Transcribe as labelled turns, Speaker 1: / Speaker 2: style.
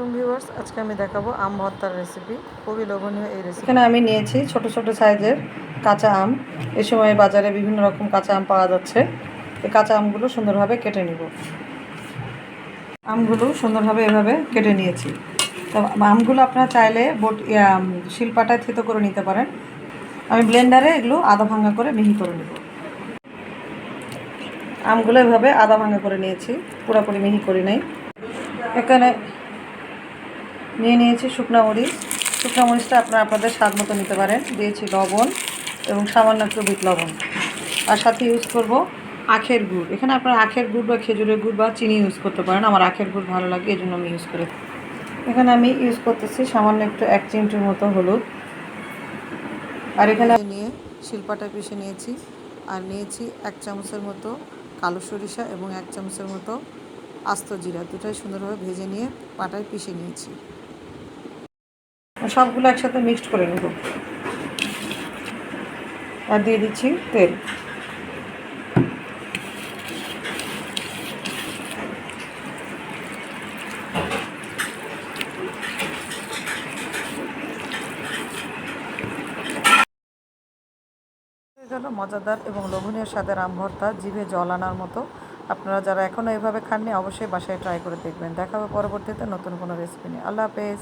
Speaker 1: আলাইকুম ভিউয়ার্স, আজকে আমি দেখাবো আম ভর্তার রেসিপি খুবই লোভনীয় এই রেসিপি
Speaker 2: এখানে আমি নিয়েছি ছোট ছোট সাইজের কাঁচা আম। এই সময় বাজারে বিভিন্ন রকম কাঁচা আম পাওয়া যাচ্ছে। এই কাঁচা আমগুলো সুন্দরভাবে কেটে নিব। আমগুলো সুন্দরভাবে এভাবে কেটে নিয়েছি। তো আমগুলো আপনারা চাইলে বট শিলপাটায় থেতো করে নিতে পারেন। আমি ব্লেন্ডারে এগুলো আদা ভাঙা করে মিহি করে নেব। আমগুলো এভাবে আদা ভাঙা করে নিয়েছি। পুরোপুরি মিহি করি নাই। এখানে নিয়ে নিয়েছি শুকনো মরিচ। শুকনা মরিচটা আপনারা আপনাদের স্বাদ মতো নিতে পারেন। দিয়েছি লবণ এবং সামান্য একটু বিট লবণ। আর সাথে ইউজ করব আখের গুড়। এখানে আপনারা আখের গুড় বা খেজুরের গুড় বা চিনি ইউজ করতে পারেন। আমার আখের গুড় ভালো লাগে এই জন্য আমি ইউজ করি। এখানে আমি ইউজ করতেছি সামান্য একটু এক চিমটির মতো হলুদ। আর এখানে
Speaker 1: নিয়ে শিল্পাটা পিষে নিয়েছি। আর নিয়েছি এক চামচের মতো কালো সরিষা এবং এক চামচের মতো আস্ত জিরা দুটাই সুন্দরভাবে ভেজে নিয়ে পাটায় পিষে নিয়েছি।
Speaker 2: সবগুলো একসাথে মিক্সড করে নেব। আর দিয়ে দিচ্ছি তেল।
Speaker 1: মজাদার এবং লোভনীয় স্বাদের আম ভর্তা, জিভে জল আনার মতো। আপনারা যারা এখনও এভাবে খাননি, অবশ্যই বাসায় ট্রাই করে দেখবেন। দেখা হবে পরবর্তীতে নতুন কোনো রেসিপি নিয়ে। আল্লাহ হাফেজ।